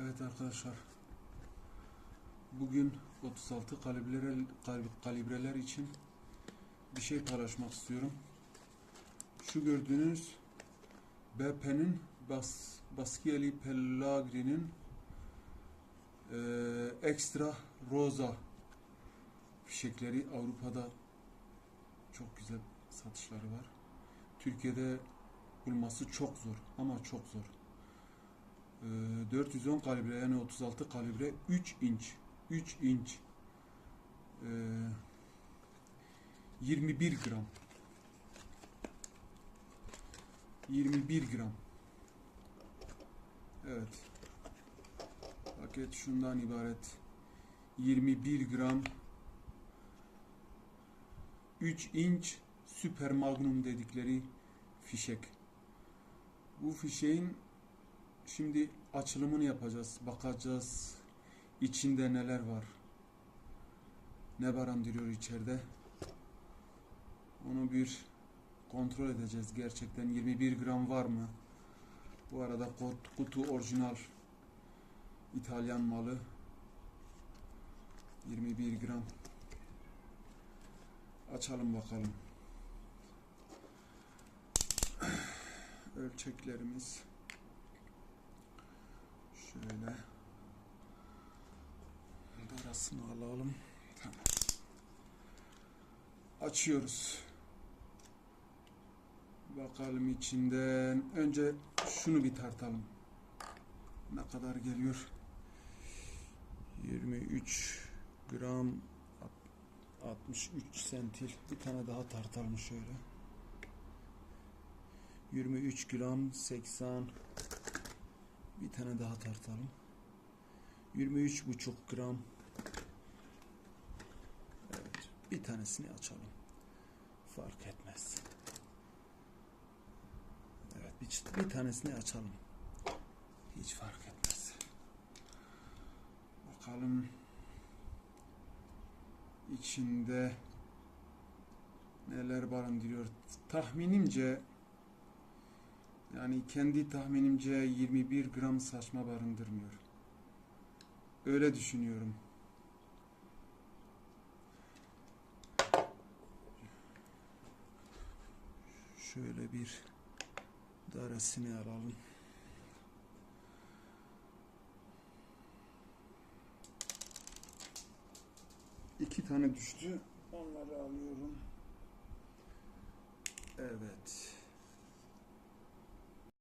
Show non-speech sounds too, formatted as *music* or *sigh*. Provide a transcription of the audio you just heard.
Evet arkadaşlar. Bugün 36 kalibreler, kal- kalibreler için bir şey paylaşmak istiyorum. Şu gördüğünüz BP'nin Bas, Baskiyeli Pellagri'nin eee ekstra roza fişekleri Avrupa'da çok güzel satışları var. Türkiye'de bulması çok zor ama çok zor. Ee, 410 kalibre yani 36 kalibre 3 inç 3 inç ee, 21 gram. 21 gram. Evet. Paket şundan ibaret. 21 gram 3 inç süper magnum dedikleri fişek. Bu fişeğin Şimdi açılımını yapacağız. Bakacağız içinde neler var. Ne barındırıyor içeride. Onu bir kontrol edeceğiz. Gerçekten 21 gram var mı? Bu arada kut- kutu orijinal İtalyan malı. 21 gram. Açalım bakalım. *clears throat* Ölçeklerimiz. Şöyle darasını alalım. Tamam. Açıyoruz. Bakalım içinden. Önce şunu bir tartalım. Ne kadar geliyor? 23 gram 63 sentil. Bir tane daha tartalım şöyle. 23 gram 80 bir tane daha tartalım. 23,5 gram. Evet. Bir tanesini açalım. Fark etmez. Evet. Bir, bir tanesini açalım. Hiç fark etmez. Bakalım. içinde neler barındırıyor. Tahminimce yani kendi tahminimce 21 gram saçma barındırmıyor. Öyle düşünüyorum. Şöyle bir daresini alalım. İki tane düştü. Onları alıyorum. Evet.